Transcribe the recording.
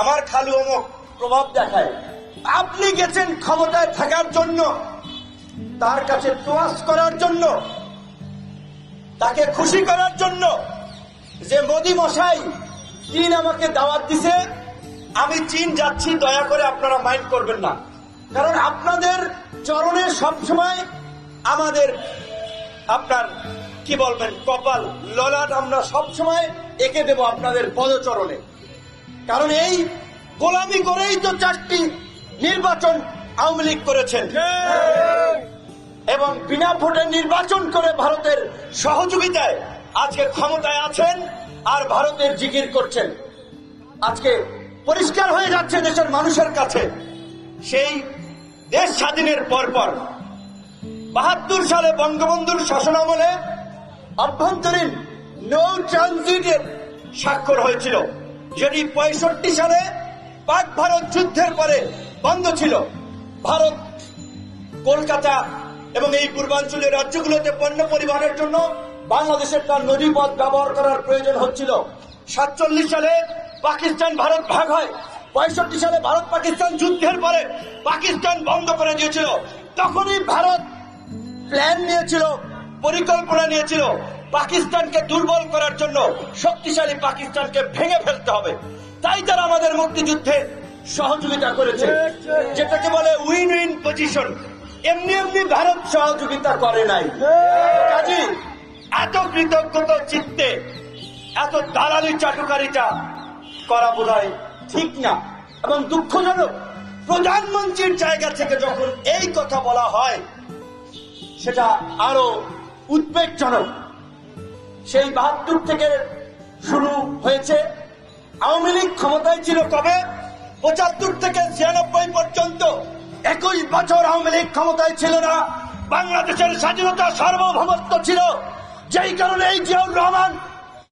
আমার খালু অমুক প্রভাব দেখায়। আপনি গেছেন ক্ষমতায় থাকার জন্য, তার কাছে তোয়াজ করার জন্য, তাকে খুশি করার জন্য। যে মোদি মশাই, চীন আমাকে দাওয়াত দিছে, আমি চীন যাচ্ছি, দয়া করে আপনারা মাইন্ড করবেন না। কারণ আপনাদের চরণে সবসময় আমাদের আপনার, কি বলবেন, কপাল, ললাট আমরা সবসময় এঁকে দেব আপনাদের পদচরণে। কারণ এই গোলামি করেই তো চারটি নির্বাচন আওয়ামী লীগ করেছেন এবং বিনা ভোটে নির্বাচন করে ভারতের সহযোগিতায় আজকে ক্ষমতায় আছেন আর ভারতের জিকির করছেন। আজকে পরিষ্কার হয়ে যাচ্ছে দেশের মানুষের কাছে সেই দেশ স্বাধীনের পরপর। বাহাত্তর সালে বঙ্গবন্ধুর শাসনামলে অভ্যন্তরীণ নৌ ট্রানজিটের স্বাক্ষর হয়েছিল। যেটি পঁয়ষট্টি সালে পাক ভারত যুদ্ধের পরে বন্ধ ছিল, ভারত, কলকাতা এবং এই পূর্বাঞ্চলের রাজ্যগুলোতে পণ্য পরিবহনের জন্য বাংলাদেশের তার নদীপথ ব্যবহার করার প্রয়োজন হচ্ছিল। সাতচল্লিশ সালে পাকিস্তান ভারত ভাগ হয়, পঁয়ষট্টি সালে ভারত পাকিস্তান যুদ্ধের পরে পাকিস্তান বন্ধ করে দিয়েছিল। তখনই ভারত প্ল্যান নিয়েছিল, পরিকল্পনা নিয়েছিল পাকিস্তানকে দুর্বল করার জন্য শক্তিশালী পাকিস্তানকে ভেঙে ফেলতে হবে। তাই তারা আমাদের মুক্তিযুদ্ধে সহযোগিতা করেছে, যেটাকে বলে উইন উইন পজিশন এমনি এমনি ভারত সহযোগিতা করে নাই। কাজী, এত কৃতজ্ঞতা চিত্তে, এত দালালি চাটুকারিতা করা বোধ ঠিক না। এবং দুঃখজনক, প্রধানমন্ত্রীর জায়গা থেকে যখন এই কথা বলা হয়, সেটা আরও উদ্বেগজনক সেই বাহাত্তর থেকে শুরু হয়েছে। আওয়ামী লীগ ক্ষমতায় ছিল কবে? পঁচাত্তর থেকে ছিয়ানব্বই পর্যন্ত। একুশ বছর আওয়ামী লীগ ক্ষমতায় ছিল না। বাংলাদেশের স্বাধীনতা সার্বভৌমত্ব ছিল। যেই কারণে এই জিয়াউর রহমান